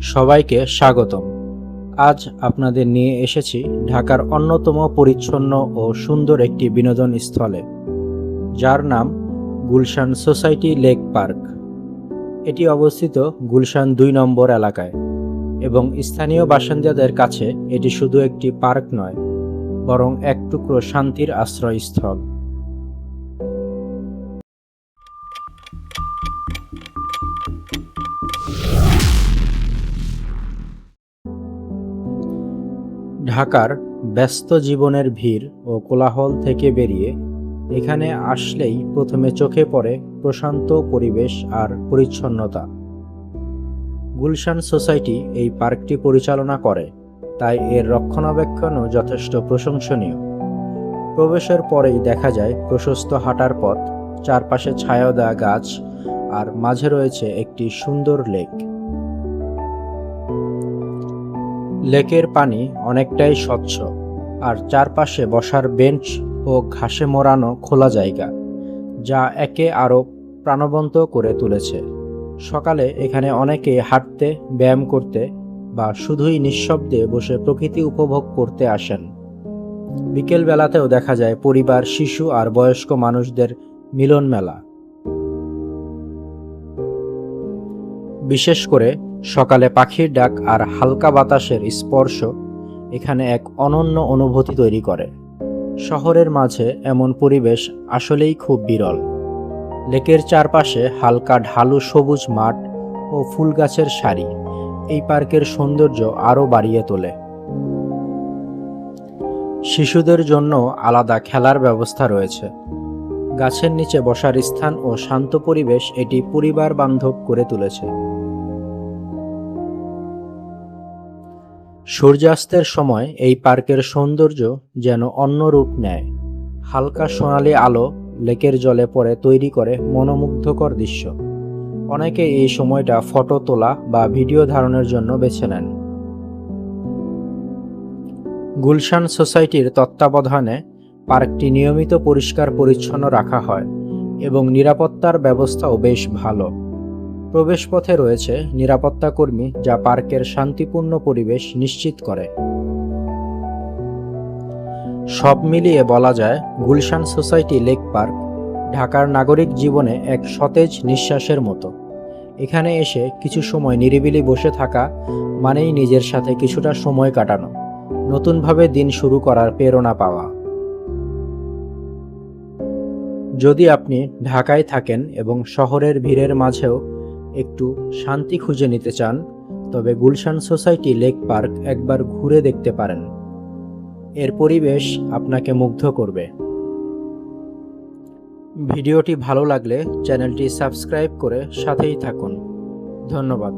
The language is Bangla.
সবাইকে স্বাগতম। আজ আপনাদের নিয়ে এসেছি ঢাকার অন্যতম পরিচ্ছন্ন ও সুন্দর একটি বিনোদন স্থলে, যার নাম গুলশান সোসাইটি লেক পার্ক। এটি অবস্থিত গুলশান দুই নম্বর এলাকায় এবং স্থানীয় বাসিন্দাদের কাছে এটি শুধু একটি পার্ক নয়, বরং এক টুকরো শান্তির আশ্রয়স্থল। ঢাকার ব্যস্ত জীবনের ভিড় ও কোলাহল থেকে বেরিয়ে এখানে আসলেই প্রথমে চোখে পড়ে প্রশান্ত পরিবেশ আর পরিচ্ছন্নতা। গুলশান সোসাইটি এই পার্কটি পরিচালনা করে, তাই এর রক্ষণাবেক্ষণও যথেষ্ট প্রশংসনীয়। প্রবেশের পরেই দেখা যায় প্রশস্ত হাঁটার পথ, চারপাশে ছায়াদা গাছ, আর মাঝে রয়েছে একটি সুন্দর লেক। লেকের পানি অনেকটাই স্বচ্ছ, আর চারপাশে বসার বেঞ্চ ও ঘাসে মোড়ানো খোলা জায়গা, যা একে আরও প্রাণবন্ত করে তুলেছে। সকালে এখানে অনেকে হাঁটতে, ব্যায়াম করতে বা শুধুই নিঃশব্দে বসে প্রকৃতি উপভোগ করতে আসেন। বিকেল বেলাতেও দেখা যায় পরিবার, শিশু আর বয়স্ক মানুষদের মিলন মেলা বিশেষ করে সকালে পাখির ডাক আর হালকা বাতাসের স্পর্শ এখানে এক অনন্য অনুভূতি তৈরি করে। শহরের মাঝে এমন পরিবেশ আসলেই খুব বিরল। লেকের চারপাশে হালকা ঢালু সবুজ মাঠ ও ফুল গাছের সারি এই পার্কের সৌন্দর্য আরও বাড়িয়ে তোলে। শিশুদের জন্য আলাদা খেলার ব্যবস্থা রয়েছে। গাছের নিচে বসার স্থান ও শান্ত পরিবেশ এটি পরিবার বান্ধব করে তুলেছে। সূর্যাস্তের সময় এই পার্কের সৌন্দর্য যেন অন্য রূপ নেয়। হালকা সোনালি আলো লেকের জলে পড়ে তৈরি করে মনোমুগ্ধকর দৃশ্য। অনেকে এই সময়টা ফটো তোলা বা ভিডিও ধারণের জন্য বেছে নেন। গুলশান সোসাইটির তত্ত্বাবধানে পার্কটি নিয়মিত পরিষ্কার পরিচ্ছন্ন রাখা হয় এবং নিরাপত্তার ব্যবস্থাও বেশ ভালো। প্রবেশপথে রয়েছে নিরাপত্তা কর্মী যা পার্কের শান্তিপূর্ণ পরিবেশ নিশ্চিত করে। সব মিলিয়ে বলা যায়, গুলশান সোসাইটি লেক পার্ক ঢাকার নাগরিক জীবনে এক সতেজ নিঃশ্বাসের মতো। এখানে এসে কিছু সময় নিরিবিলি বসে থাকা মানেই নিজের সাথে কিছুটা সময় কাটানো, নতুনভাবে দিন শুরু করার প্রেরণা পাওয়া। যদি আপনি ঢাকায় থাকেন এবং শহরের ভিড়ের মাঝেও একটু শান্তি খুঁজে নিতে চান, তবে গুলশান সোসাইটি লেক পার্ক একবার ঘুরে দেখতে পারেন। এর পরিবেশ আপনাকে মুগ্ধ করবে। ভিডিওটি ভালো লাগলে চ্যানেলটি সাবস্ক্রাইব করে সাথেই থাকুন। ধন্যবাদ।